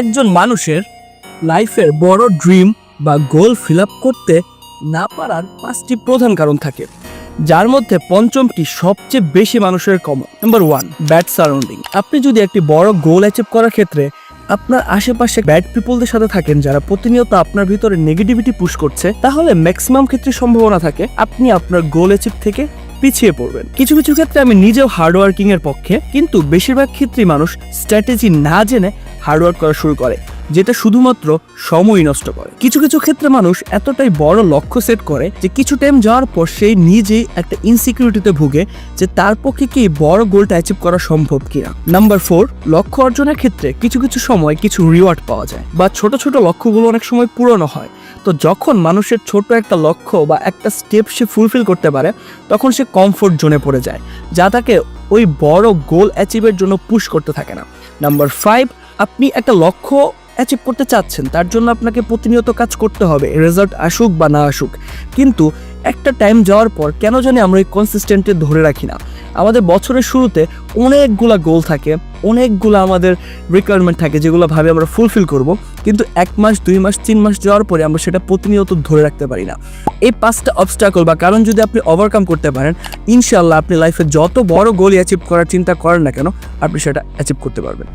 একজন মানুষের লাইফের বড় ড্রিম বা গোল ফিল করতে না পারার পাঁচটি প্রধান কারণ থাকে, যার মধ্যে পঞ্চমটি সবচেয়ে বেশি মানুষের common number one bad surrounding আপনি যদি একটি বড় গোল অ্যাচিভ করার ক্ষেত্রে আপনার আশেপাশে ব্যাড পিপলদের সাথে থাকেন যারা প্রতিনিয়ত আপনার ভিতরে নেগেটিভিটি পুশ করছে, তাহলে ম্যাক্সিমাম ক্ষেত্রে সম্ভাবনা থাকে আপনি আপনার গোল অ্যাচিভ থেকে পিছিয়ে পড়বেন। কিছু কিছু ক্ষেত্রে আমি নিজেও হার্ডওয়ার্কিং এর পক্ষে, কিন্তু বেশিরভাগ ক্ষেত্রেই মানুষ স্ট্র্যাটেজি না জেনে হার্ডওয়ার্ক করা শুরু করে, যেটা শুধুমাত্র সময় নষ্ট করে। কিছু কিছু ক্ষেত্রে মানুষ এতটাই বড় লক্ষ্য সেট করে যে কিছু টাইম যাওয়ার পর সেই নিজেই একটা ইনসিকিউরিটিতে ভুগে যে তার পক্ষে কি বড় গোলটা অ্যাচিভ করা সম্ভব কিনা। নাম্বার ফোর লক্ষ্য অর্জনের ক্ষেত্রে কিছু কিছু সময় কিছু রিওয়ার্ড পাওয়া যায় বা ছোট ছোট লক্ষ্যগুলো অনেক সময় পূরণও হয়। তো যখন মানুষের ছোট একটা লক্ষ্য বা একটা স্টেপ সে ফুলফিল করতে পারে, তখন সে কমফোর্ট জোনে পড়ে যায়, যা তাকে ওই বড় গোল অ্যাচিভের জন্য পুশ করতে থাকে না। নাম্বার ফাইভ আপনি একটা লক্ষ্য অ্যাচিভ করতে চাচ্ছেন, তার জন্য আপনাকে প্রতিনিয়ত কাজ করতে হবে রেজাল্ট আসুক বা না আসুক। কিন্তু একটা টাইম যাওয়ার পর কেন জানি আমরা এই কনসিস্টেন্টে ধরে রাখি না। আমাদের বছরের শুরুতে অনেকগুলা গোল থাকে, অনেকগুলো আমাদের রিকোয়ারমেন্ট থাকে, যেগুলো ভাবে আমরা ফুলফিল করব। কিন্তু এক মাস, দুই মাস, তিন মাস যাওয়ার পরে আমরা সেটা প্রতিনিয়ত ধরে রাখতে পারি না। এই পাঁচটা অবস্টাকল বা কারণ যদি আপনি ওভারকাম করতে পারেন ইনশাল্লাহ আপনি লাইফে যত বড় গোল অ্যাচিভ করার চিন্তা করেন না কেন, আপনি সেটা অ্যাচিভ করতে পারবেন।